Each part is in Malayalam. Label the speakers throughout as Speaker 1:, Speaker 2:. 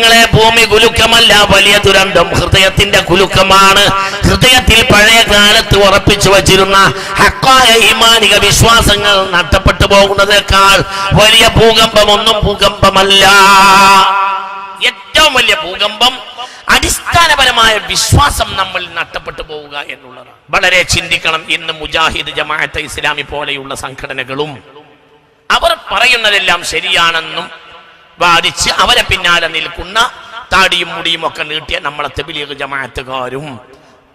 Speaker 1: ജനങ്ങളെ ഭൂമി കുലുക്കമല്ല വലിയ ദുരന്തം ഹൃദയത്തിന്റെ കുലുക്കമാണ്. ഹൃദയത്തിൽ പഴയ കാലത്ത് ഉറപ്പിച്ചു വച്ചിരുന്ന ഹക്കായ ഈമാനിക വിശ്വാസങ്ങൾ നഷ്ടപ്പെട്ടു പോകുന്നതിനേക്കാൾ വലിയ ഭൂകമ്പം ഒന്നും ഭൂകമ്പമല്ല. ഏറ്റവും വലിയ ഭൂകമ്പം അടിസ്ഥാനപരമായ വിശ്വാസം നമ്മൾ നഷ്ടപ്പെട്ടു പോവുക എന്നുള്ളതാണ്. വളരെ ചിന്തിക്കണം ഇന്ന് മുജാഹിദ് ജമാഅത്തെ ഇസ്ലാമി പോലെയുള്ള സംഘടനകളും. അവർ പറയുന്നതെല്ലാം ശരിയാണെന്നും വാദിച്ച് അവരെ പിന്നാലെ നിൽക്കുന്ന താടിയും മുടിയും ഒക്കെ നീട്ടിയ നമ്മളെ തെബിലീഗ് ജമാഅത്തുകാരും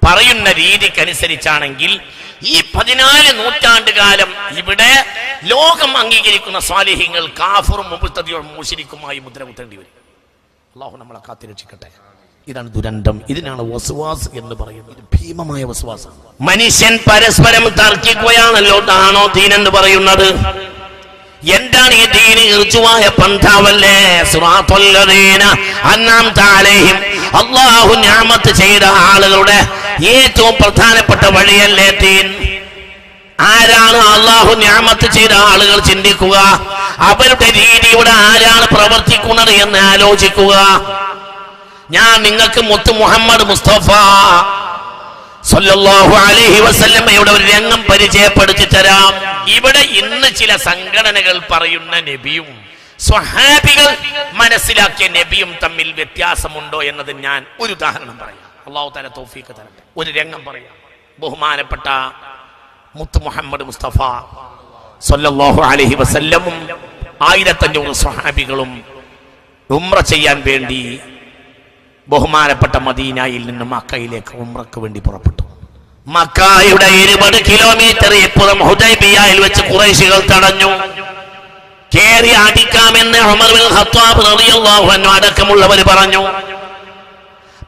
Speaker 1: പറയുന്ന രീതിക്കനുസരിച്ചാണെങ്കിൽ ഈ പതിനാല് നൂറ്റാണ്ട് കാലം ഇവിടെ ലോകം അംഗീകരിക്കുന്ന സ്വാലിഹ്യങ്ങൾ കാഫറും മുബുത്തതിയും മുഷിരിക്കുമായി മുദ്ര കുത്തേണ്ടി വരും. അള്ളാഹു നമ്മളെ കാത്തിരക്ഷിക്കട്ടെ ഇതാണ് ദുരന്തം. ഇതിനാണ് വസുവാസ് എന്ന് പറയുന്നത്. ഭീമമായ വസുവാസാണ്. മനുഷ്യൻ പരസ്പരം തർക്കിക്കുകയാണല്ലോ ദീൻ എന്ന് പറയുന്നത്? എന്താണ് ഈ ദീന്? ഇർജുവായ പന്ഥാവല്ലേ സുറാത്തുല്ലദീന. അന്നാം താലേഹിം അള്ളാഹു ഞാമത്ത് ചെയ്ത ആളുകളുടെ ഏറ്റവും പ്രധാനപ്പെട്ട വഴിയല്ലേ ദീൻ? ആരാണ് അള്ളാഹു ഞാമത്ത് ചെയ്ത ആളുകൾ ചിന്തിക്കുക? അവരുടെ രീതിയുടെ ആരാണ് പ്രവർത്തിക്കുന്നത് എന്ന് ആലോചിക്കുക. ഞാൻ നിങ്ങൾക്ക് മുത്ത് മുഹമ്മദ് മുസ്തഫ അലൈഹി ഒരു രംഗം പരിചയപ്പെടുത്തി തരാം. ഇവിടെ ഇന്ന് ചില സംഘടനകൾ പറയുന്ന നബിയും സ്വഹാബികൾ മനസ്സിലാക്കിയ നബിയും തമ്മിൽ വ്യത്യാസമുണ്ടോ എന്നത് ഞാൻ ഒരു ഉദാഹരണം പറയാം. അള്ളാഹു തല തൗഫീഖ് തരട്ടെ. ഒരു രംഗം പറയാം. ബഹുമാനപ്പെട്ട മുത്ത് മുഹമ്മദ് മുസ്തഫ സൊല്ലാഹു അലഹി വസല്ലമും ആയിരത്തഞ്ഞൂറ് സ്വഹാബികളും ഉമ്ര ചെയ്യാൻ വേണ്ടി ബഹുമാനപ്പെട്ട മദീനായിൽ നിന്ന് മക്കയിലേക്ക് ഉമ്രക്ക് വേണ്ടി പുറപ്പെട്ടു. മക്കായുടെ ഇരുപത് കിലോമീറ്റർ ഇപ്പുറം ഹുദൈബിയയിൽ വെച്ച് കുറേശികൾ തടഞ്ഞു. കേറി അടിക്കാമെന്ന് ബിൻ ഖത്താബ് അടക്കമുള്ളവർ പറഞ്ഞു.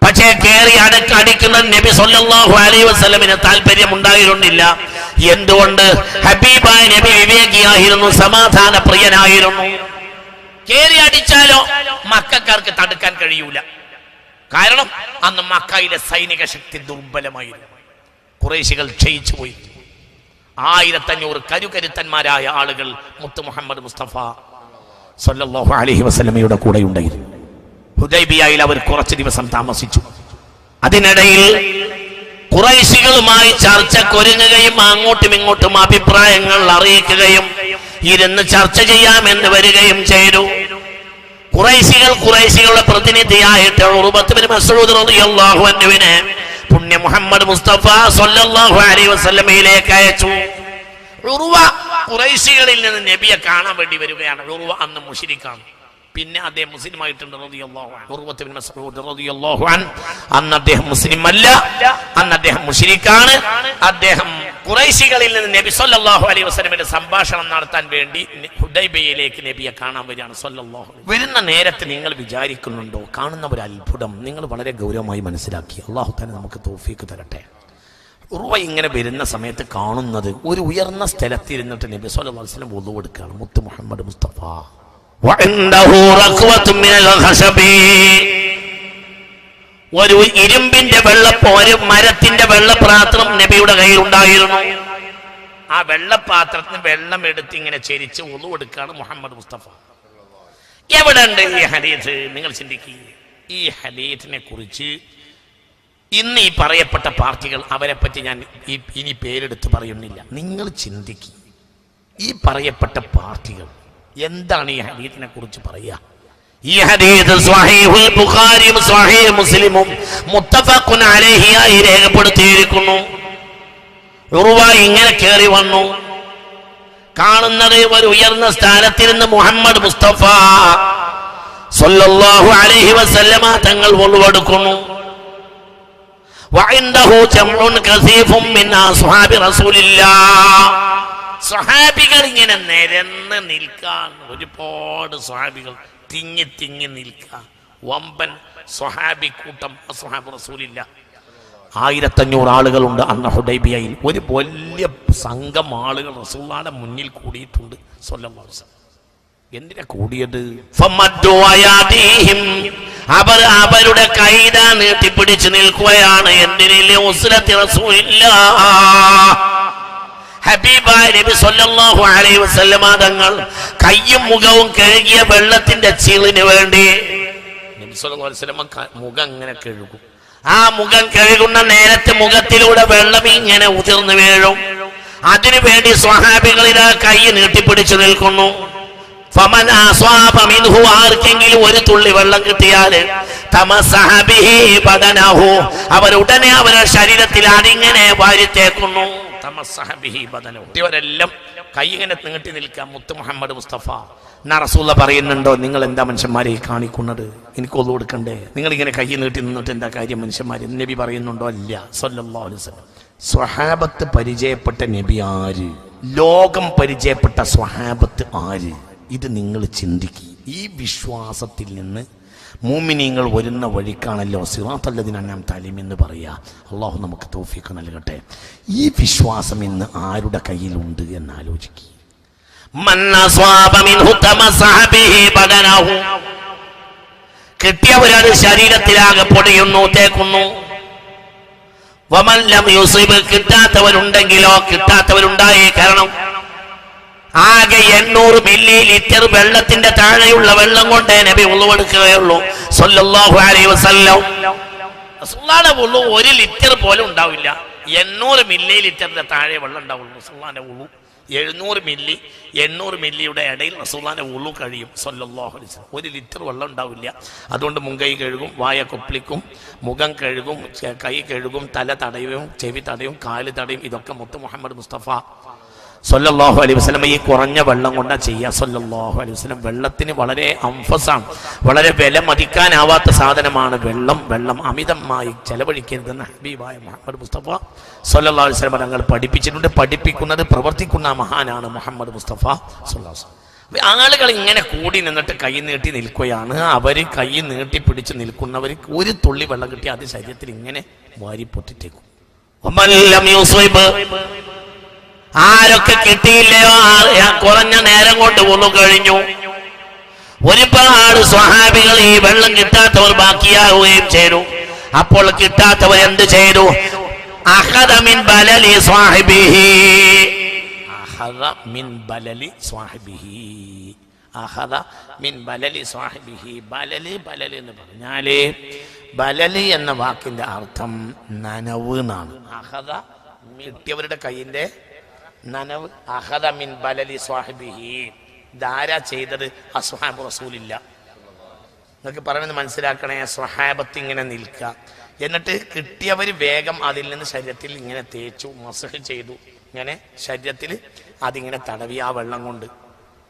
Speaker 1: പക്ഷേ കേറി അടക്ക അടിക്കുന്ന നബി സല്ലല്ലാഹു അലൈഹി വസല്ലമിന് താല്പര്യം ഉണ്ടായിരുന്നില്ല എന്തുകൊണ്ട്? ഹബീബായ നബി വിവേകിയായിരുന്നു സമാധാന പ്രിയനായിരുന്നു കേറി അടിച്ചാലോ? മക്കാർക്ക് തടുക്കാൻ കഴിയൂല. കാരണം അന്ന് മക്കയിലെ സൈനിക ശക്തി ദുർബലമായിരുന്നു. കുറേശികൾ ക്ഷയിച്ചു പോയി. ആയിരത്തഞ്ഞൂറ് കരുകരുത്തന്മാരായ ആളുകൾ മുത്തു മുഹമ്മദ് മുസ്തഫ സൊല്ലാഹു അലഹി വസല്ലമയുടെ കൂടെ ഉണ്ടായിരുന്നു ഹുദൈബിയയിൽ അവർ കുറച്ച് ദിവസം താമസിച്ചു. അതിനിടയിൽ കുറേശികളുമായി ചർച്ചക്കൊരുങ്ങുകയും അങ്ങോട്ടും ഇങ്ങോട്ടും അഭിപ്രായങ്ങൾ അറിയിക്കുകയും ഇരുന്ന് ചർച്ച ചെയ്യാമെന്ന് വരികയും ചെയ്തു. കുറേശികൾ കുറേശികളുടെ പ്രതിനിധിയായിട്ട് ഉറുബത്ത് ബിൻ മസ്ഊദ് റളിയല്ലാഹു അൻഹുവിനെ പുണ്യ മുഹമ്മദ് മുസ്തഫ സല്ലല്ലാഹു അലൈഹി വസല്ലമയിലേക്ക് അയച്ചു. ഉറുവ കുറേശികളിൽ നിന്ന് നബിയെ കാണാൻ വേണ്ടി വരികയാണ്. ഉറുവ അന്ന് മുഷിരിക്കാണ്. പിന്നെ അദ്ദേഹം മുസ്ലിം ആയിട്ടുണ്ട്. അന്ന് അദ്ദേഹം മുസ്ലിം അല്ല അന്ന് അദ്ദേഹം മുഷിരിക്കാണ് അദ്ദേഹം കുറൈശികളിൽ നിന്ന് നബി സൊല്ലാഹു അലൈഹി വസ്ലമിന്റെ സംഭാഷണം നടത്താൻ വേണ്ടി ഹുദൈബയിലേക്ക് നബിയെ കാണാൻ വരികയാണ് സൊല്ലാഹു വരുന്ന നേരത്തെ നിങ്ങൾ വിചാരിക്കുന്നുണ്ടോ? കാണുന്ന ഒരു അത്ഭുതം. നിങ്ങൾ വളരെ ഗൗരവമായി മനസ്സിലാക്കി. അള്ളാഹു തന്നെ നമുക്ക് തോഫീക്ക് തരട്ടെ. ഉറുവ ഇങ്ങനെ വരുന്ന സമയത്ത് കാണുന്നത് ഒരു ഉയർന്ന സ്ഥലത്തിരുന്നിട്ട് നബി വസല്ലം വുളു എടുക്കുകയാണ് മുത്ത് മുഹമ്മദ് മുസ്തഫ. ഒരു ഇരുമ്പിന്റെ വെള്ളപ്പോ ഒരു മരത്തിന്റെ വെള്ളപ്രാത്രം നബിയുടെ കയ്യിലുണ്ടായിരുന്നു. ആ വെള്ളപ്പാത്രത്തിന് വെള്ളം എടുത്ത് ഇങ്ങനെ ചെരിച്ച് ഒന്നു കൊടുക്കുകയാണ് മുഹമ്മദ് മുസ്തഫ. എവിടെ ഉണ്ട് ഈ ഹരീത് നിങ്ങൾ ചിന്തിക്കുക ഈ ഹലീത്തിനെ കുറിച്ച് ഇന്ന് ഈ പറയപ്പെട്ട പാർട്ടികൾ അവരെ പറ്റി ഞാൻ ഇനി പേരെടുത്ത് പറയുന്നില്ല. നിങ്ങൾ ചിന്തിക്കുക ഈ പറയപ്പെട്ട പാർട്ടികൾ എന്താണ് ഈ ഹദീസിനെ കുറിച്ച് പറയുക ഈ ഹദീസ് സ്വഹീഹുൽ ബുഖാരിയും സ്വഹീഹ് മുസ്ലിമും മുത്തഫഖുൻ അലൈഹിയായി രേഖപ്പെടുത്തിയിരിക്കുന്നു ഉറുവ ഇങ്ങനെ കയറി വന്നു കാണുന്നത് ഒരു ഉയർന്ന സ്ഥാനത്തിരുന്ന് മുഹമ്മദ് മുസ്തഫ സല്ലല്ലാഹു അലൈഹി വസല്ലമ തങ്ങൾ ഒളിവെടുക്കുന്നു وعنده جمع كثيف من أصحاب رسول الله സ്വഹാബികൾ ഇങ്ങനെ നിരന്ന് നിൽക്കാൻ ഒരുപാട് സ്വഹാബികൾ തിങ്ങി തിങ്ങി നിൽക്കാൻ. വമ്പൻ സ്വഹാബി കൂട്ടം സ്വഹാബ് റസൂലില്ല. ആയിരത്തഞ്ഞൂറ് ആളുകളുണ്ട് അന്ന് ഹുഡൈബിയയിൽ ഒരു വലിയ സംഘം ആളുകൾ റസൂള്ളാടെ മുന്നിൽ കൂടിയിട്ടുണ്ട് സ്വല്ലം. എന്തിനാ കൂടിയത്. അവർ അവരുടെ കൈത നീട്ടിപ്പിടിച്ച് നിൽക്കുകയാണ്. എന്തിനില്ല ഹബീബായ നബി സല്ലല്ലാഹു അലൈഹി വസല്ലമ തങ്ങൾ കയ്യും മുഖവും കഴുകിയ വെള്ളത്തിന്റെ ചീളിന് വേണ്ടി നബി സല്ലല്ലാഹു അലൈഹി വസല്ലമ മുഖം ഇങ്ങനെ കഴുകും. ആ മുഖം കഴുകുന്ന നേരത്തെ മുഖത്തിലൂടെ വെള്ളം ഇങ്ങനെ ഉതിർന്നു വീഴും. അതിനു വേണ്ടി സ്വഹാബികളിൽ ആ കൈ നീട്ടിപ്പിടിച്ചു നിൽക്കുന്നു. ആർക്കെങ്കിലും ഒരു തുള്ളി വെള്ളം കിട്ടിയാൽ അവരുടനെ അവരുടെ ശരീരത്തിൽ അതിങ്ങനെ വാരിത്തേക്കുന്നു ഇവരെല്ലാം കൈ ഇങ്ങനെ നീട്ടി നിൽക്കാം മുത്ത് മുഹമ്മദ് മുസ്തഫ. എന്നാ റസൂല പറയുന്നുണ്ടോ നിങ്ങൾ എന്താ മനുഷ്യന്മാരെ കാണിക്കുന്നത്? എനിക്ക് ഒന്നു കൊടുക്കണ്ടേ? നിങ്ങൾ ഇങ്ങനെ കൈ നീട്ടി നിന്നിട്ട് എന്താ കാര്യം മനുഷ്യന്മാര്? നബി പറയുന്നുണ്ടോ? അല്ല. സല്ലല്ലാഹു അലൈഹി വസല്ലം. സ്വഹാബത്ത് പരിചയപ്പെട്ട നബി ആര്? ലോകം പരിചയപ്പെട്ട സ്വഹാബത്ത് ആര്? ഇത് നിങ്ങൾ ചിന്തിക്കുക ഈ വിശ്വാസത്തിൽ നിന്ന് മൂമിനീങ്ങൾ വരുന്ന വഴിക്കാണല്ലോ സിറാത്തല്ലതിനാം താലിം എന്ന് പറയുക അള്ളാഹു നമുക്ക് തോഫിക്ക് നൽകട്ടെ. ഈ വിശ്വാസം ഇന്ന് ആരുടെ കയ്യിലുണ്ട് എന്ന് ആലോചിക്കുക. കിട്ടിയവരത് ശരീരത്തിലാകെ പൊടിയുന്നു തേക്കുന്നു. വമല്ലം യുസിബ് കിട്ടാത്തവരുണ്ടെങ്കിലോ കിട്ടാത്തവരുണ്ടായേ കാരണം ആകെ എണ്ണൂറ് മില്ലി ലിറ്റർ വെള്ളത്തിന്റെ താഴെയുള്ള വെള്ളം കൊണ്ട് നബി ഉള്ളുവെടുക്കുകയുള്ളൂ വസല്ലം. ഒരു ലിറ്റർ പോലും ഉണ്ടാവില്ല. എണ്ണൂറ് മില്ലി ലിറ്ററിന്റെ താഴെ വെള്ളം ഉണ്ടാവുള്ളൂ. സുല്ലാന്റെ ഉള്ളു എഴുന്നൂറ് മില്ലി എണ്ണൂറ് മില്ലിയുടെ ഇടയിൽ റസൂലാന്റെ ഉള്ളു കഴിയും. വസല്ലം. ഒരു ലിറ്റർ വെള്ളം ഉണ്ടാവില്ല. അതുകൊണ്ട് മുൻകൈ കഴുകും വായ കൊപ്പിളിക്കും മുഖം കഴുകും കൈ കഴുകും തല തടയും ചെവി തടയും കാൽ തടയും ഇതൊക്കെ മുത്ത് മുഹമ്മദ് മുസ്തഫ സല്ലല്ലാഹു അലൈഹി വസ്ലം ഈ കുറഞ്ഞ വെള്ളം കൊണ്ടാ ചെയ്യുക സല്ലല്ലാഹു അലൈഹി വസ്ലം വെള്ളത്തിന് വളരെ അംഫസാണ്. വളരെ വില മതിക്കാനാവാത്ത സാധനമാണ് വെള്ളം. വെള്ളം അമിതമായി ചെലവഴിക്കരുതെന്ന് ഹബീബായ മുഹമ്മദ് മുസ്തഫ സല്ലല്ലാഹു അലൈഹി വസ്ലം തങ്ങൾ പഠിപ്പിച്ചിട്ടുണ്ട്. പഠിപ്പിക്കുന്നത് പ്രവർത്തിക്കുന്ന മഹാനാണ് മുഹമ്മദ് മുസ്തഫ. അപ്പൊ ആളുകൾ ഇങ്ങനെ കൂടി നിന്നിട്ട് കൈ നീട്ടി നിൽക്കുകയാണ്. അവർ കൈ നീട്ടി പിടിച്ച് നിൽക്കുന്നവർ ഒരു തുള്ളി വെള്ളം കിട്ടി അത് ശരീരത്തിൽ ഇങ്ങനെ വാരി പൊട്ടിട്ടേക്കും ആരൊക്കെ കിട്ടിയില്ലയോ? കുറഞ്ഞ നേരം കൊണ്ട് ഒന്നു കഴിഞ്ഞു. ഒരുപാട് സ്വഹാബികൾ ഈ വെള്ളം കിട്ടാത്തവർ ബാക്കിയാവുകയും ചെയ്തു. അപ്പോൾ കിട്ടാത്തവർ എന്ത് ചെയ്തു? ബലലി സ്വാഹിബിഹി. അഹദ മിൻ ബലലി സ്വാഹിബിഹി. അഹദ മിൻ ബലലി സ്വാഹിബിഹി. ബലലി ബലലി എന്ന് പറഞ്ഞാൽ ബലലി എന്ന വാക്കിന്റെ അർത്ഥം നനവ് എന്നാണ്. അഹദ കിട്ടിയവരുടെ കയ്യിന്റെ നനവ് അഹദമിൻ ബലലി സ്വാഹിബിഹി. ഇതാരാ ചെയ്തത്? അസ്വഹാബ് റസൂലില്ല. നിങ്ങൾക്ക് പറയുന്നത് മനസ്സിലാക്കണേ സ്വഹാബത്ത് ഇങ്ങനെ നിൽക്കുക. എന്നിട്ട് കിട്ടിയവർ വേഗം അതിൽ നിന്ന് ശരീരത്തിൽ ഇങ്ങനെ തേച്ചു മസഹ് ചെയ്തു. ഇങ്ങനെ ശരീരത്തിൽ അതിങ്ങനെ തടവി ആ വെള്ളം കൊണ്ട്.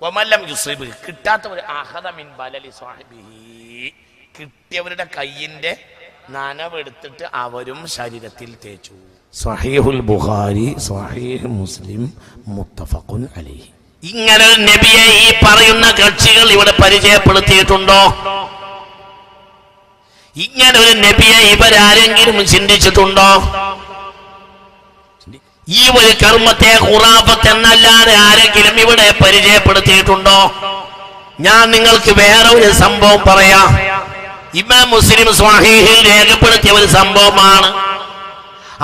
Speaker 1: ഒമല്ലം യുസീബ് കിട്ടാത്തവർ അഹദമിൻ ബലലി സ്വാഹിബിഹി. കിട്ടിയവരുടെ കയ്യിന്റെ നനവെടുത്തിട്ട് അവരും ശരീരത്തിൽ തേച്ചു. സഹീഹുൽ ബുഖാരി സഹീഹ് മുസ്ലിം മുത്തഫഖുൻ അലൈഹി. ഇങ്ങനെ നബിയെ ഈ പറയുന്ന കക്ഷികൾ ഇവിടെ പരിചയപ്പെടുത്തിയിട്ടുണ്ടോ? ഇങ്ങനെ ഒരു നബിയെ ഇവരാരെങ്കിലും ചിന്തിച്ചിട്ടുണ്ടോ? ഈ ഒരു കർമ്മത്തെ ഖുറാഫത്ത് എന്നല്ലാതെ ആരെങ്കിലും ഇവിടെ പരിചയപ്പെടുത്തിയിട്ടുണ്ടോ? ഞാൻ നിങ്ങൾക്ക് വേറെ ഒരു സംഭവം പറയാം. ഇമാം മുസ്ലിം സ്വാഹീഹിൽ രേഖപ്പെടുത്തിയ ഒരു സംഭവമാണ്.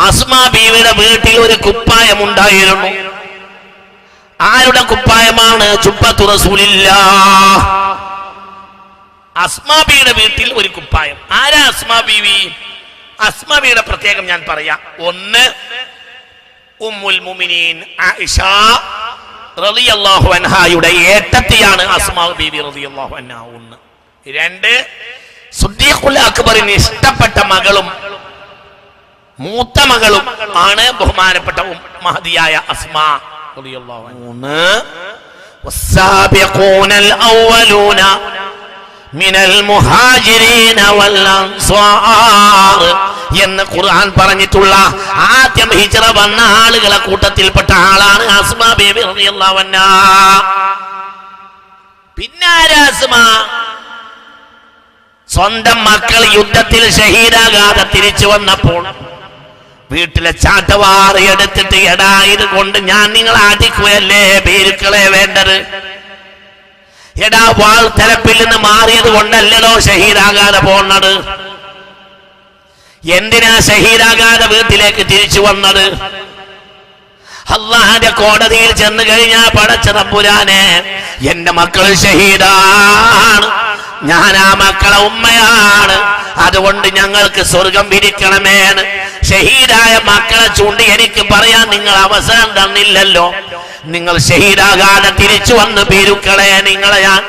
Speaker 1: അസ്മാ ബീവിയുടെ വീട്ടിൽ ഒരു കുപ്പായം ഉണ്ടായിരുന്നു. ആരുടെ കുപ്പായമാണ്? ചുപ്പത്തു റസൂലില്ല. അസ്മാബിയുടെ വീട്ടിൽ ഒരു കുപ്പായം. ആരാ അസ്മാ ബീവി? അസ്മാബിയുടെ പ്രത്യേകം ഞാൻ പറയാം. ഒന്ന് ഉമ്മുൽ മുമിനീൻ ആയിഷ റളിയല്ലാഹു അൻഹായുടെ ഏട്ടത്തിയാണ് അസ്മാ ബീവി റളിയല്ലാഹു അൻഹ ഒന്ന്. രണ്ട് സുദ്ദീഖുൽ അക്ബറിന് ഇഷ്ടപ്പെട്ട മകളും മൂത്ത മകളും ആണ് ബഹുമാനപ്പെട്ട ഉം- മഹതിയായ അസ്മാ റളിയല്ലാഹു അൻഹ. മൂന്ന് والسابقون الأولون من المهاجرين والأنصار എന്ന് ഖുർആൻ പറഞ്ഞിട്ടുള്ള ആദ്യം ഹിജ്റ വന്ന ആളുകളെ കൂട്ടത്തിൽപ്പെട്ട ആളാണ് അസ്മാ ബേബി റളിയല്ലാഹു അൻഹ പിന്നെ ആരാ അസ്മാ സ്വന്തം മക്കൾ യുദ്ധത്തിൽ ഷഹീദാകാതെ തിരിച്ചു വന്നപ്പോൾ വീട്ടിലെ ചാട്ടവാറ് എടുത്തിട്ട് എടാ കൊണ്ട് ഞാൻ നിങ്ങൾ ആദിക്കുകയല്ലേ പേരുക്കളെ വേണ്ടത്? എടാ വാൾ തലപ്പിൽ നിന്ന് മാറിയത് കൊണ്ടല്ലടോ ഷഹീദാകാതെ പോണത് എന്തിനാ ഷഹീദാകാതെ വീട്ടിലേക്ക് തിരിച്ചു വന്നത്? അള്ളാഹാന്റെ കോടതിയിൽ ചെന്ന് കഴിഞ്ഞാ പടച്ച തമ്പുരാനെ എന്റെ മക്കൾ ഷഹീദാണ്. ഞാൻ ആ മക്കളെ ഉമ്മയാണ്. അതുകൊണ്ട് ഞങ്ങൾക്ക് സ്വർഗം വിരിക്കണമേന്ന്. ഷഹീദായ മക്കളെ ചൂണ്ടി എനിക്ക് പറയാൻ നിങ്ങൾ അവസരം തന്നില്ലല്ലോ. നിങ്ങൾ ഷഹീദാകാതെ തിരിച്ചു വന്ന് പേരുക്കളെ നിങ്ങളെ ഞാൻ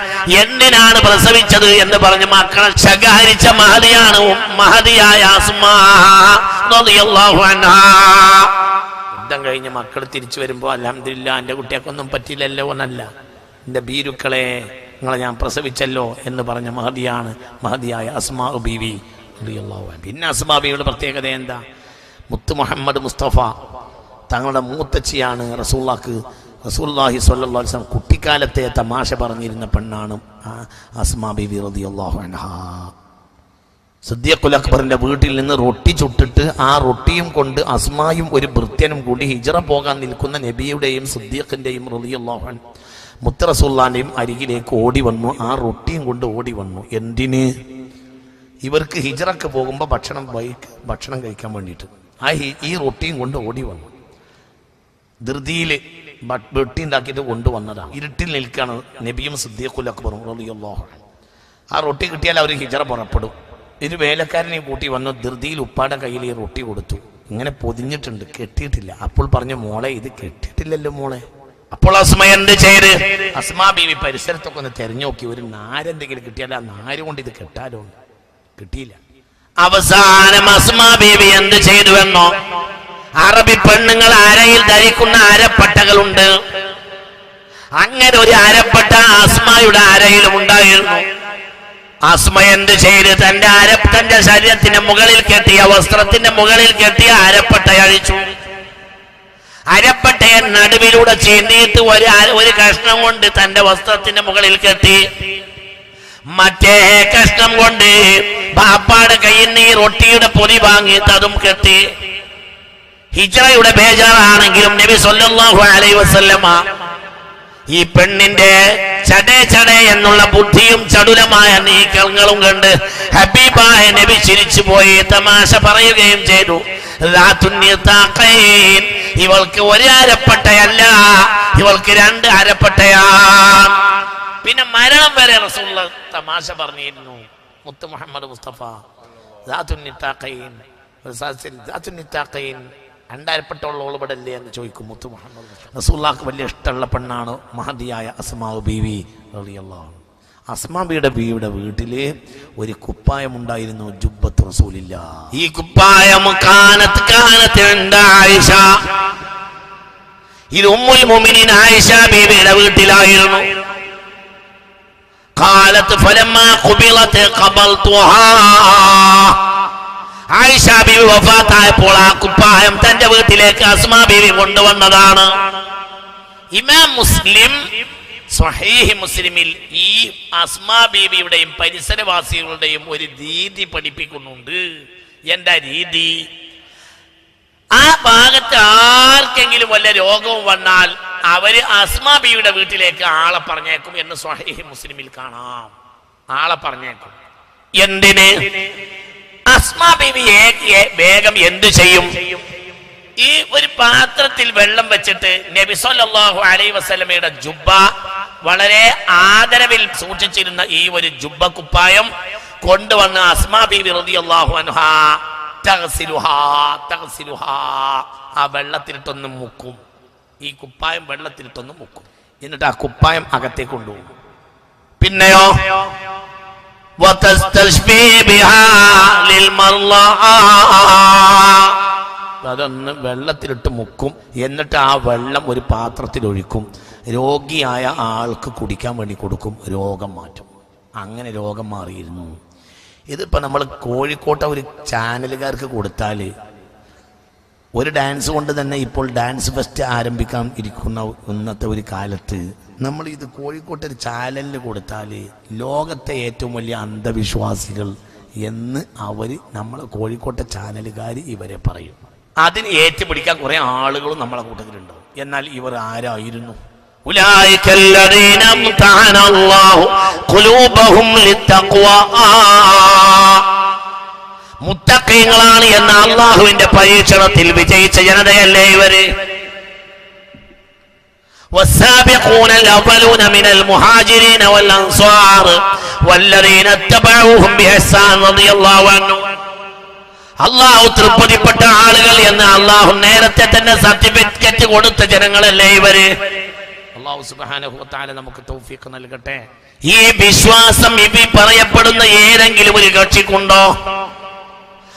Speaker 1: എന്തിനാണ് പ്രസവിച്ചത് എന്ന് പറഞ്ഞ് മക്കളെ ശകാരിച്ച മഹതിയാണ് മഹതിയായ യുദ്ധം കഴിഞ്ഞ് മക്കൾ തിരിച്ചു വരുമ്പോൾ അലഹമില്ല എന്റെ കുട്ടിയൊക്കൊന്നും പറ്റില്ലല്ലോ എന്നല്ല. എന്റെ ബീരുക്കളെ നിങ്ങളെ ഞാൻ പ്രസവിച്ചല്ലോ എന്ന് പറഞ്ഞ മഹതിയാണ് മഹതിയായ അസ്മാ ബീവി. പിന്നെ അസ്മാ ബീവിയുടെ പ്രത്യേകത എന്താ? മുത്ത് മുഹമ്മദ് മുസ്തഫ തങ്ങളുടെ മൂത്തച്ചിയാണ് റസൂള്ളാക്ക് റസൂല്ലാഹി അലൈഹി വസല്ലം കുട്ടിക്കാലത്തെ തമാശ പറഞ്ഞിരുന്ന പെണ്ണാണ് അസ്മാ ബീവി റളിയല്ലാഹു അൻഹാ. സിദ്ദീഖുൽ അക്ബറിന്റെ വീട്ടിൽ നിന്ന് റൊട്ടി ചുട്ടിട്ട് ആ റൊട്ടിയും കൊണ്ട് അസ്മായും ഒരു ഭൃത്യനും കൂടി ഹിജറ പോകാൻ നിൽക്കുന്ന നബിയുടെയും റളിയല്ലാഹു അൻഹു. മുത്തറസുല്ലാന്റെയും അരികിലേക്ക് ഓടി വന്നു. ആ റൊട്ടിയും കൊണ്ട് ഓടി വന്നു. എന്തിന്? ഇവർക്ക് ഹിജറക്ക് പോകുമ്പോൾ ഭക്ഷണം ഭക്ഷണം കഴിക്കാൻ വേണ്ടിയിട്ട്. ആ ഈ റൊട്ടിയും കൊണ്ട് ഓടി വന്നു. ധൃതിയിൽ വെട്ടി ഉണ്ടാക്കിയിട്ട് കൊണ്ടുവന്നതാണ് ഇരുട്ടിൽ നിൽക്കുകയാണ് നബിയും സിദ്ദീഖുൽ അക്ബറും റളിയല്ലാഹു. ആ റൊട്ടി കിട്ടിയാൽ അവർ ഹിജറ പുറപ്പെടും. ഇരു വേലക്കാരനെ കൂട്ടി വന്നു ധൃതിയിൽ ഉപ്പാടെ കയ്യിൽ ഈ റൊട്ടി കൊടുത്തു. ഇങ്ങനെ പൊതിഞ്ഞിട്ടുണ്ട് കെട്ടിയിട്ടില്ല. അപ്പോൾ പറഞ്ഞു മോളെ ഇത് കെട്ടിയിട്ടില്ലല്ലോ മോളെ. അപ്പോൾ അസ്മ എന്ത് ചെയ്ത്? അസ്മാ ബീവി പരിസരത്തൊക്കെ ഒന്ന് തെരഞ്ഞു നോക്കി. ഒരു നാരെന്തെങ്കിലും കിട്ടിയാൽ ആ നാര് കൊണ്ട് ഇത് കെട്ടാലോ. കിട്ടിയില്ല. അവസാനം അസ്മാ ബീവി എന്ത് ചെയ്തുവെന്നോ? അറബി പെണ്ണുങ്ങൾ അരയിൽ ധരിക്കുന്ന അരപ്പട്ടകളുണ്ട്. അങ്ങനെ ഒരു അരപ്പട്ട അസ്മയുടെ അരയിലും ഉണ്ടായിരുന്നു. അസ്മ എന്ത് ചെയ്ത്? തന്റെ അര തന്റെ ശരീരത്തിന്റെ മുകളിൽ കെട്ടിയ വസ്ത്രത്തിന്റെ മുകളിൽ കെട്ടിയ അരപ്പട്ട അഴിച്ചു. അരപ്പട്ടയെ നടുവിലൂടെ ചീന്തിയിട്ട് ഒരു ഒരു കഷ്ണം കൊണ്ട് തന്റെ വസ്ത്രത്തിന്റെ മുകളിൽ കെട്ടി. മറ്റേ കഷ്ണം കൊണ്ട് ബാപ്പാടെ കയ്യിൽ നീ റൊട്ടിയുടെ പൊതി വാങ്ങിയിട്ട് അതും കെട്ടി. ഹിജറയുടെ ബേജാറാണെങ്കിലും നബി സൊല്ലാഹു അലൈ വസല്ലമ ഈ പെണ്ണിന്റെ ചടേ ചടേ എന്നുള്ള ബുദ്ധിയും ചടുലമായ നീക്കങ്ങളും കണ്ട് ഹബീബായ നബി ചിരിച്ചു പോയി തമാശ പറയുകയും ചെയ്തു. ഇവൾക്ക് ഒരു അരപ്പട്ടയല്ല ഇവൾക്ക് രണ്ട് അരപ്പട്ടയാണ് പിന്നെ മരണം വരെ റസൂള്ള തമാശ പറഞ്ഞിരുന്നു മുത്ത് മുഹമ്മദ് മുസ്തഫ ലാത്തുന്നിത്താഖൈൻ. ഒരു രണ്ടരപ്പെട്ടുള്ള ഓളുപടല്ലേ എന്ന് ചോദിക്കും മുത്തു മുഹമ്മദ് റസൂല്ലാക്ക് വലിയ ഇഷ്ടമുള്ള പെണ്ണാണ് മഹദിയായ അസ്മാവ് ബീവി റളിയല്ലാഹു അസ്മാബിയുടെ അസ്മാ ബീവിയുടെ വീട്ടിൽ ഒരു കുപ്പായം ഉണ്ടായിരുന്നു ജുബത്ത് റസൂലില്ല. ഈ കുപ്പായം കാനത്ത് ഉണ്ട് ആയിഷ. ഇത് ഉമ്മുൽ മുമിനിൻ ആയിഷ ബീവിയുടെ വീട്ടിലായിരുന്നു. കാലത്ത് ഫലമാ കബൽ ഖബൽതുഹാ ആയിഷ ബീവി വഫാത്തായപ്പോൾ ആ കുപ്പായം തന്റെ വീട്ടിലേക്ക് അസ്മാ ബീവി കൊണ്ടുവന്നതാണ്. ഇമാം മുസ്ലിം മുസ്ലിമിൽ ഈ അസ്മാ ബീവിയുടെയും പരിസരവാസികളുടെയും ഒരു രീതി പഠിപ്പിക്കുന്നുണ്ട്. എന്താ രീതി? ആ ഭാഗത്ത് ആർക്കെങ്കിലും വല്ല രോഗവും വന്നാൽ അവർ അസ്മാ ബീവിയുടെ വീട്ടിലേക്ക് ആളെ പറഞ്ഞേക്കും എന്ന് സ്വഹേഹി മുസ്ലിമിൽ കാണാം. ആളെ പറഞ്ഞേക്കും. എന്തിന്? അസ്മാ ബിബി വേഗം എന്തു ചെയ്യും? ഈ ഒരു പാത്രത്തിൽ വെള്ളം വെച്ചിട്ട് നബി സല്ലല്ലാഹു അലൈഹി വസല്ലമയുടെ ജുബ്ബ വളരെ ആദരവിൽ സൂക്ഷിച്ചിരുന്ന ഈ ഒരു ജുബ്ബ കുപ്പായം കൊണ്ടുവന്ന അസ്മാ ബിബി റളിയല്ലാഹു ആ വെള്ളത്തിലിട്ടൊന്ന് മുക്കും. ഈ കുപ്പായം വെള്ളത്തിലിട്ടൊന്ന് മുക്കും. എന്നിട്ട് ആ കുപ്പായം അകത്തേക്ക് കൊണ്ടുപോകും. പിന്നെയോ? അതൊന്ന് വെള്ളത്തിലിട്ട് മുക്കും. എന്നിട്ട് ആ വെള്ളം ഒരു പാത്രത്തിൽ ഒഴിക്കും രോഗിയായ ആൾക്ക് കുടിക്കാൻ വേണ്ടി കൊടുക്കും. രോഗം മാറ്റും. അങ്ങനെ രോഗം മാറിയിരുന്നു. ഇതിപ്പോൾ നമ്മൾ കോഴിക്കോട്ടെ ഒരു ചാനലുകാർക്ക് കൊടുത്താൽ ഒരു ഡാൻസ് കൊണ്ട് തന്നെ ഇപ്പോൾ ഡാൻസ് ഫെസ്റ്റ് ആരംഭിക്കാൻ ഇരിക്കുന്ന ഇന്നത്തെ ഒരു കാലത്ത് നമ്മൾ ഇത് കോഴിക്കോട്ടെ ഒരു ചാനലിന് കൊടുത്താൽ ലോകത്തെ ഏറ്റവും വലിയ അന്ധവിശ്വാസികൾ എന്ന് അവര് നമ്മളെ കോഴിക്കോട്ടെ ചാനലുകാർ ഇവരെ പറയും അതിന് ഏറ്റുപിടിക്കാൻ കുറെ ആളുകളും നമ്മളെ കൂട്ടത്തിലുണ്ടാവും എന്നാൽ ഇവർ ആരായിരുന്നു أولئك الذين امتحن الله قلوبهم للتقوى മുത്തക്കയങ്ങളാണ് എന്ന അള്ളാഹുവിന്റെ പരീക്ഷണത്തിൽ വിജയിച്ച ജനതയല്ലേ ഇവര് والسابقون الأولون من المهاجرين والأنصار والذين اتبعوهم بإحسان رضي الله عنهم അള്ളാഹു തൃപ്തിപ്പെട്ട ആളുകൾ എന്ന് അള്ളാഹു നേരത്തെ തന്നെ സർട്ടിഫിക്കറ്റ് കൊടുത്ത ജനങ്ങളല്ലേ ഇവര് അള്ളാഹു സുബാനുഭവത്താല നമുക്ക് തൗഫീഖ് നൽകട്ടെ ഈ വിശ്വാസം ഇവി പറയപ്പെടുന്ന ഏതെങ്കിലും ഒരു കക്ഷിക്കുണ്ടോ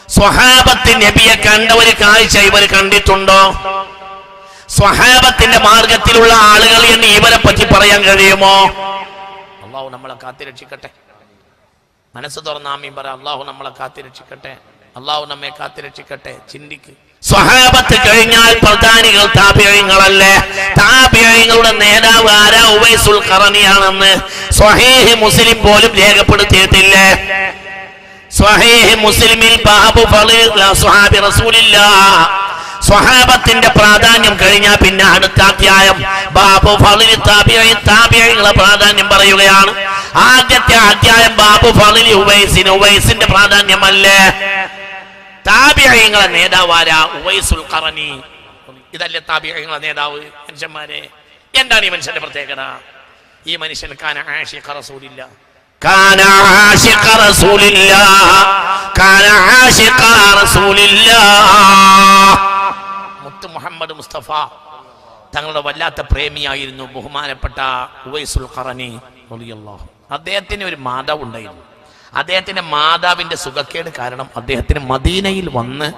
Speaker 1: സ്വഹാബത്ത് നബിയെ കണ്ട ഒരു കാഴ്ച ഇവർ കണ്ടിട്ടുണ്ടോ സ്വഹാബത്തിന്റെ മാർഗത്തിലുള്ള ആളുകൾ എന്ന് ഇവരെ പറ്റി പറയാൻ കഴിയുമോ? അള്ളാഹു നമ്മളെ കാത്തിരക്ഷിക്കട്ടെ മനസ്സ് തുറന്ന ആമീൻ പറ അള്ളാഹു നമ്മളെ കാത്തിരക്ഷിക്കട്ടെ അള്ളാഹു നമ്മെ കാത്തിരക്ഷിക്കട്ടെ ചിന്തിക്ക്. സ്വഹാബത്ത് കഴിഞ്ഞാൽ പ്രധാനികൾ താപ്യങ്ങളല്ലേ? താപ്യങ്ങളുടെ നേതാവ് ആരാ? ഉവൈസുൽ ഖറനിയാണെന്ന് സ്വഹീഹ് മുസ്ലിം പോലും രേഖപ്പെടുത്തിയിട്ടില്ലേ? സ്വഹീഹ് മുസ്ലിമിൽ ബാബു ഫളീൽ സ്വഹാബി റസൂലില്ലാ. സ്വഹാബത്തിന്റെ പ്രാധാന്യം കഴിഞ്ഞാൽ പിന്നെ അടുത്ത അധ്യായം. ബാബു ഫളിൽ താബിഈങ്ങളെ പ്രാധാന്യം പറയുകയാണ്. ആദ്യത്തെ അധ്യായം ബാബു ഫളിൽ ഉവൈസിന് ഉവൈസിന്റെ പ്രാധാന്യമല്ലേ? താപിയങ്ങളെ നേതാവാര ഉവൈസുൽ ഖറനി. ഇതല്ലേ താപിയങ്ങളെ നേതാവ് മനുഷ്യന്മാരെ? എന്താണ് ഈ മനുഷ്യന്റെ പ്രത്യേകത? ഈ മനുഷ്യൻ കാന ആഷിഖ റസൂലില്ല. عاشق رسول الله كان عاشق رسول മുത്ത് മുഹമ്മദ് മുസ്തഫ. തങ്ങളുടെ വല്ലാത്ത പ്രേമിയായിരുന്നു ബഹുമാനപ്പെട്ട ഉവൈസുൽ ഖറനി അദ്ദേഹത്തിന് ഒരു മാതാവ് ഉണ്ടായിരുന്നു. അദ്ദേഹത്തിന്റെ മാതാവിന്റെ സുഖക്കേട് കാരണം അദ്ദേഹത്തിന് മദീനയിൽ വന്ന്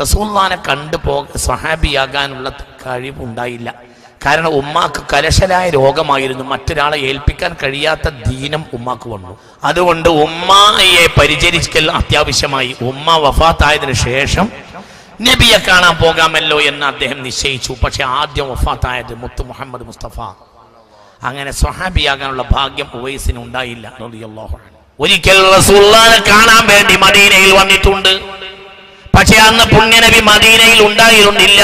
Speaker 1: റസൂല്ലാനെ കണ്ടു പോ സഹാബിയാകാനുള്ള കഴിവുണ്ടായില്ല. കാരണം ഉമ്മാക്ക് കലശലായ രോഗമായിരുന്നു. മറ്റൊരാളെ ഏൽപ്പിക്കാൻ കഴിയാത്ത ദീനം ഉമ്മാക്ക് വന്നു. അതുകൊണ്ട് ഉമ്മയെ പരിചരിക്കൽ അത്യാവശ്യമായി. ഉമ്മ വഫാത്തായതിനു ശേഷം നബിയെ കാണാൻ പോകാമല്ലോ എന്ന് അദ്ദേഹം നിശ്ചയിച്ചു. പക്ഷെ ആദ്യം വഫാത്തായത് മുത്തു മുഹമ്മദ് മുസ്തഫ. അങ്ങനെ സ്വഹാബിയാകാനുള്ള ഭാഗ്യം ഉവൈസിന് ഉണ്ടായില്ല. ഒരിക്കൽ റസൂലുള്ളാഹിനെ കാണാൻ വേണ്ടി മദീനയിൽ വന്നിട്ടുണ്ട്. പക്ഷെ അന്ന് പുണ്യനബി മദീനയിൽ ഉണ്ടായിരുന്നില്ല.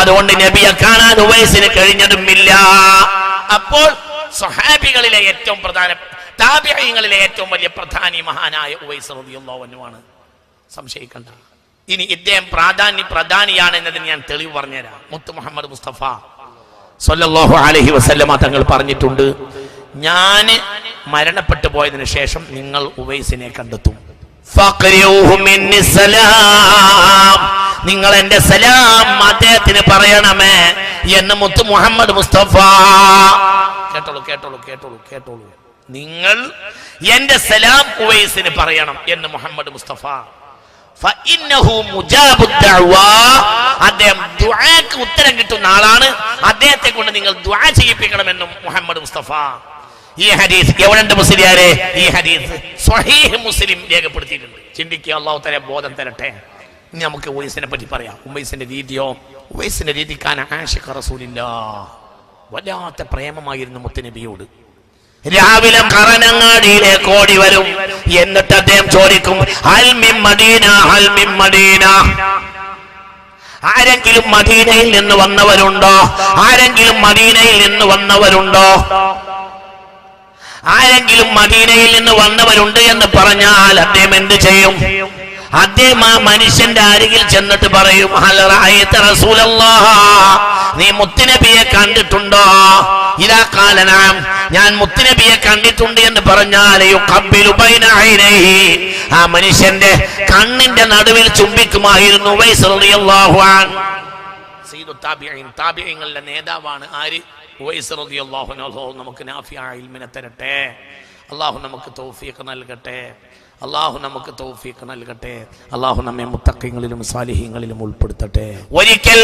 Speaker 1: അതുകൊണ്ട് നബിയെ കാണാൻ ഉവൈസിന് കഴിഞ്ഞതുമില്ല. അപ്പോൾ സ്വഹാബികളിലെ ഏറ്റവും പ്രധാന താപ്യങ്ങളിലെ ഏറ്റവും വലിയ പ്രധാനി മഹാനായ ഉവൈസ് റളിയല്ലാഹു സംശയിക്കേണ്ടത് സംശയിക്കണ്ട. ഇനി ഇദ്ദേഹം പ്രാധാന്യ പ്രധാനിയാണ് എന്നതിന് ഞാൻ തെളിവ് പറഞ്ഞുതരാം മുത്ത് മുഹമ്മദ് മുസ്തഫ സല്ലല്ലാഹു അലഹി വസല്ലമ തങ്ങൾ പറഞ്ഞിട്ടുണ്ട് ഞാൻ മരണപ്പെട്ടു പോയതിനു ശേഷം നിങ്ങൾ ഉവൈസിനെ കണ്ടെത്തും. നിങ്ങൾ എന്റെ സലാം അദ്ദേഹത്തിന് പറയണമേ എന്ന് മുത്ത് മുഹമ്മദ് മുസ്തഫ കേട്ടോളൂ കേട്ടോളൂ കേട്ടോളൂ കേട്ടോളൂ നിങ്ങൾ എന്റെ സലാം ഉവൈസിന് പറയണം എന്ന് മുഹമ്മദ് മുസ്തഫ. അദ്ദേഹം ദുആക്ക് ഉത്തരം കിട്ടുന്ന ആളാണ്. അദ്ദേഹത്തെ കൊണ്ട് നിങ്ങൾ ദുആ ചെയ്യിപ്പിക്കണമെന്നും മുഹമ്മദ് മുസ്തഫ. ഈ ഹദീസ് എവിടെണ്ട് മുസ്ലിയാരെ? ഈ ഹദീസ് സ്വഹീഹ് മുസ്ലിം രേഖപ്പെടുത്തിയിട്ടുണ്ട്. ചിന്തിക്കുക അള്ളാഹു തല ബോധം തരട്ടെ. ഇനി നമുക്ക് ഉവൈസിനെ പറ്റി പറയാം. ഉവൈസിന്റെ രീതിയോ ഉവൈസിന്റെ രീതിക്കാൻ ആഷിഖ റസൂലില്ല വല്ലാത്ത പ്രേമമായിരുന്നു മുത്തുനബിയോട്. രാവിലെ കറനങ്ങാടിയിലേക്ക് കോടി വരും. എന്നിട്ട് അദ്ദേഹം ചോദിക്കും ഹൽമിം മദീന ഹൽമിം മദീന. ആരെങ്കിലും മദീനയിൽ നിന്ന് വന്നവരുണ്ടോ? ആരെങ്കിലും മദീനയിൽ നിന്ന് വന്നവരുണ്ടോ? ആരെങ്കിലും മദീനയിൽ നിന്ന് വന്നവരുണ്ട് എന്ന് പറഞ്ഞാൽ അദ്ദേഹം എന്ത് ചെയ്യും? അദ്ദേഹം ആ മനുഷ്യന്റെ അരികിൽ ചെന്നിട്ട് പറയും? നീ മുത്തുനബിയെ കണ്ടിട്ടുണ്ടോ? ഇതാ കാലനാം ഞാൻ മുത്തുനബിയെ കണ്ടിട്ടുണ്ട് എന്ന് പറഞ്ഞാൽ. ആ മനുഷ്യന്റെ കണ്ണിന്റെ നടുവിൽ ചുംബിക്കുമായിരുന്നു നേതാവാണ് ആര്? നമുക്ക് തരട്ടെ. അള്ളാഹു നമുക്ക് തൗഫീഖ് നൽകട്ടെ. അള്ളാഹു നമുക്ക് തൗഫീഖ് നൽകട്ടെ. അള്ളാഹു നമ്മെ മുത്തക്കങ്ങളിലും സാലിഹ്യങ്ങളിലും ഉൾപ്പെടുത്തട്ടെ. ഒരിക്കൽ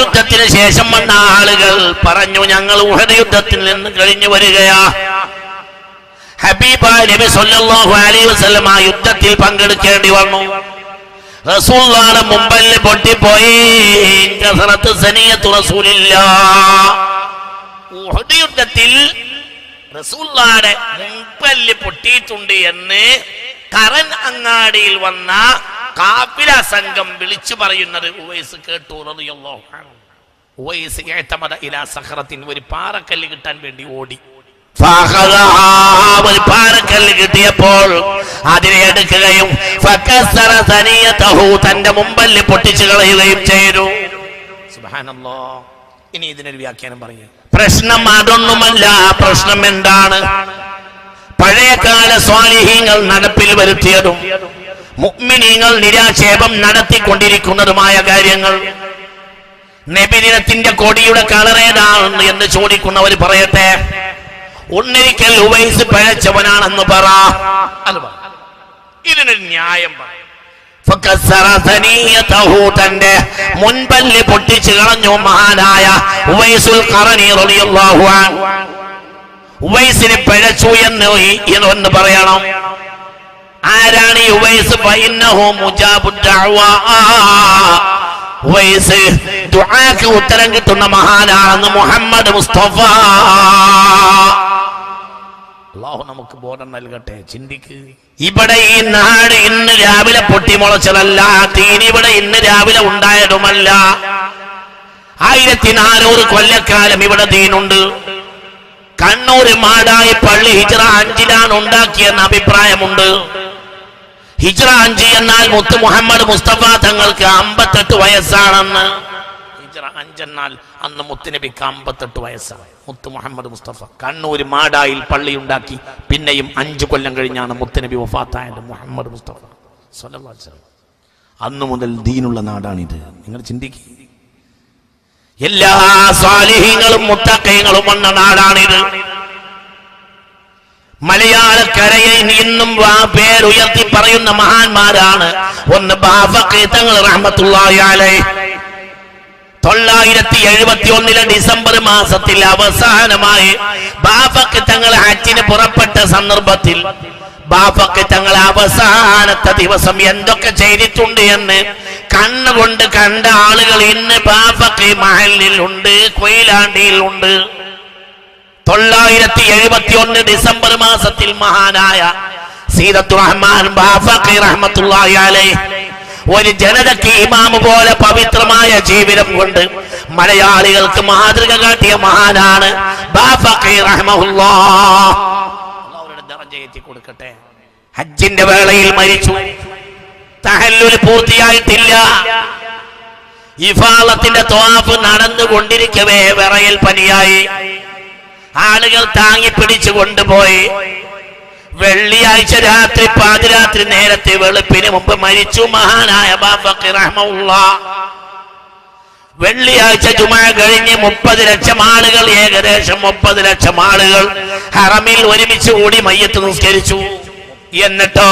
Speaker 1: യുദ്ധത്തിന് ശേഷം വന്ന ആളുകൾ പറഞ്ഞു ഞങ്ങൾ ഉഹദ് യുദ്ധത്തിൽ നിന്ന് കഴിഞ്ഞു വരികയാ. ഹബീബ നബി സല്ലല്ലാഹു അലൈഹി വസല്ലം ആ യുദ്ധത്തിൽ പങ്കെടുക്കേണ്ടി വന്നു. റസൂലാണ് മുമ്പിൽ പൊട്ടിപ്പോയി. യുദ്ധത്തിൽ റസൂലുള്ളാഹിയുടെ മുമ്പല്ല് പൊട്ടിയിട്ടുണ്ട് എന്ന് കരൻ അങ്ങാടിയിൽ വന്ന കാപ്പില സംഘം വിളിച്ചു പറയുന്നത് ഉവൈസ് കേട്ടു റളിയല്ലാഹു അൻഹു. ഉവൈസ് ഇഅ്തമദ ഇലാ സഹറത്തിൻ ഒരു പാറക്കല്ല് കിട്ടാൻ വേണ്ടി ഓടി. ഒരു പാറക്കല്ല് കിട്ടിയപ്പോൾ അതിനെ എടുക്കുകയും തന്റെ മുമ്പല്ല് പൊട്ടിച്ചു കളയുകയും ചെയ്തു. ഇനി ഇതിനൊരു വ്യാഖ്യാനം പറയുക. പ്രശ്നം അതൊന്നുമല്ല പ്രശ്നം എന്താണ് പഴയകാല സ്വാലിഹീങ്ങൾ നടപ്പിൽ വരുത്തിയതും മുഗ്മിനീങ്ങൾ നിരാക്ഷേപം നടത്തിക്കൊണ്ടിരിക്കുന്നതുമായ കാര്യങ്ങൾ. നബിദിനത്തിന്റെ കൊടിയുടെ കളർ ഏതാണ് എന്ന് ചോദിക്കുന്നവർ പറയട്ടെ? ഒന്നിരിക്കൽ ഉവൈസ് പഴച്ചവനാണെന്ന് പറ. ഇതിനൊരു ന്യായം പറ. ഫക്കസ്സറ സനീയതഹു തന്റെ മുൻപല്ല് പൊട്ടിച്ചു കളഞ്ഞു മഹാനായ ഉവൈസുൽ ഉവൈസിന് പിഴച്ചു എന്ന് എന്ന് പറയണം. ആരാണ് ഈ ഉവൈസ്? ഉവൈസ് ഉത്തരം കിട്ടുന്ന മഹാനാണെന്ന് മുഹമ്മദ് മുസ്തഫ. അള്ളാഹു നമുക്ക് ബോധം നൽകട്ടെ ചിന്തിക്ക്. ഇവിടെ ഈ നാട് ഇന്ന് രാവിലെ പൊട്ടിമുളച്ചതല്ല തീൻ ഇവിടെ ഇന്ന് രാവിലെ ഉണ്ടായതുമല്ല. ആയിരത്തി നാനൂറ് കൊല്ലക്കാലം ഇവിടെ തീനുണ്ട് കണ്ണൂര് മാടായി പള്ളി ഹിജ്റ അഞ്ചിലാണ് ഉണ്ടാക്കിയെന്ന അഭിപ്രായമുണ്ട്. ഹിജ്റ അഞ്ച് എന്നാൽ മുത്ത് മുഹമ്മദ് മുസ്തഫ തങ്ങൾക്ക് അമ്പത്തെട്ട് വയസ്സാണെന്ന്. ഹിജ്റ അഞ്ചെന്നാൽ അന്ന് മുത്തുനബിക്ക് അമ്പത്തെട്ട് വയസ്സാണ് മുത്ത് മുഹമ്മദ് മുസ്തഫ. കണ്ണൂര് മാടായിൽ പള്ളി ഉണ്ടാക്കി പിന്നെയും അഞ്ചു കൊല്ലം കഴിഞ്ഞാണ് മുത്തുനബി വഫാത്തായത് മുഹമ്മദ് മുസ്തഫ. അന്ന് മുതൽ ദീനുള്ള നാടാണിത്. നിങ്ങൾ ചിന്തിക്കുക എല്ലാ സ്വാലിഹ്യങ്ങളും മുത്തക്കയങ്ങളും വന്ന നാടാണിത്. മലയാളക്കരയിൽ ഇന്നും പേരുയർത്തി പറയുന്ന മഹാന്മാരാണ്. ഒന്ന് ബാഫഖ് തങ്ങൾ റഹ്മത്തുള്ളാഹി അലൈഹി. തൊള്ളായിരത്തി എഴുപത്തി ഒന്നിലെ ഡിസംബർ മാസത്തിൽ അവസാനമായി ബാഫക്ക് തങ്ങൾ ഹജ്ജിന് പുറപ്പെട്ട സന്ദർഭത്തിൽ ബാഫക്ക് തങ്ങൾ അവസാനത്തെ ദിവസം എന്തൊക്കെ ചെയ്തിട്ടുണ്ട് എന്ന് കണ്ണുകൊണ്ട് കണ്ട ആളുകൾ ഇന്ന് ബാഫക്ക് മഹലിൽ ഉണ്ട് കൊയിലാണ്ടിയിൽ ഉണ്ട്. തൊള്ളായിരത്തി എഴുപത്തി ഒന്ന് ഡിസംബർ മാസത്തിൽ മഹാനായ സീദത്ത് റഹ്മാൻ ബാഫഖി റഹ്മത്തുള്ള ഒരു ജനതയ്ക്ക് ഇമാമ് പോലെ പവിത്രമായ ജീവിതം കൊണ്ട് മലയാളികൾക്ക് മാതൃക കാട്ടിയ മഹാനാണ് കൊടുക്കട്ടെ. ഹജ്ജിന്റെ വേളയിൽ മരിച്ചു. തഹല്ലുൽ പൂർത്തിയായിട്ടില്ല. ഇഫാളത്തിന്റെ ത്വാഫ് നടന്നുകൊണ്ടിരിക്കവേ വിറയിൽ പനിയായി. ആളുകൾ താങ്ങി പിടിച്ചു കൊണ്ടുപോയി. വെള്ളിയാഴ്ച രാത്രി പാതിരാത്രി നേരത്തെ വെളുപ്പിന് മുമ്പ് മരിച്ചു. മഹാനായ ബാബക്കി റഹ്മുള്ള വെള്ളിയാഴ്ച ജുമ കഴിഞ്ഞ് മുപ്പത് ലക്ഷം ആളുകൾ ഏകദേശം മുപ്പത് ലക്ഷം ആളുകൾ ഹറമിൽ ഒരുമിച്ച് കൂടി മയ്യത്ത് നിസ്കരിച്ചു. എന്നിട്ടോ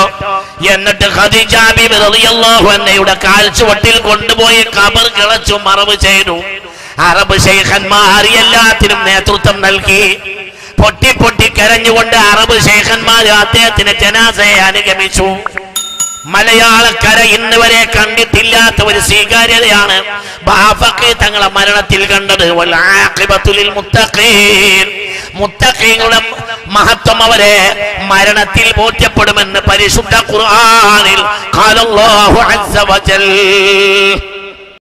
Speaker 1: എന്നിട്ട് ഖദീജാബി റളിയല്ലാഹു അൻഹയുടെ കാൽച്ചുവട്ടിൽ കൊണ്ടുപോയി കബർ കിളച്ചു മറവ് ചെയ്തു. അറബ് ശൈഖന്മാർ എല്ലാത്തിനും നേതൃത്വം നൽകി. പൊട്ടി പൊട്ടി കരഞ്ഞുകൊണ്ട് അറബ് ശേഖന്മാർ അദ്ദേഹത്തിന് ജനാസയെ അനുഗമിച്ചു. മലയാളക്കര ഇന്ന് വരെ കണ്ടിട്ടില്ലാത്ത ഒരു സ്വീകാര്യതയാണ് ബാഫക്ക് തങ്ങളെ മരണത്തിൽ കണ്ടത്. മുത്തഖീങ്ങളുടെ മഹത്വം അവരെ മരണത്തിൽ ബോധ്യപ്പെടുമെന്ന് പരിശുദ്ധ ഖുർആനിൽ വജൽ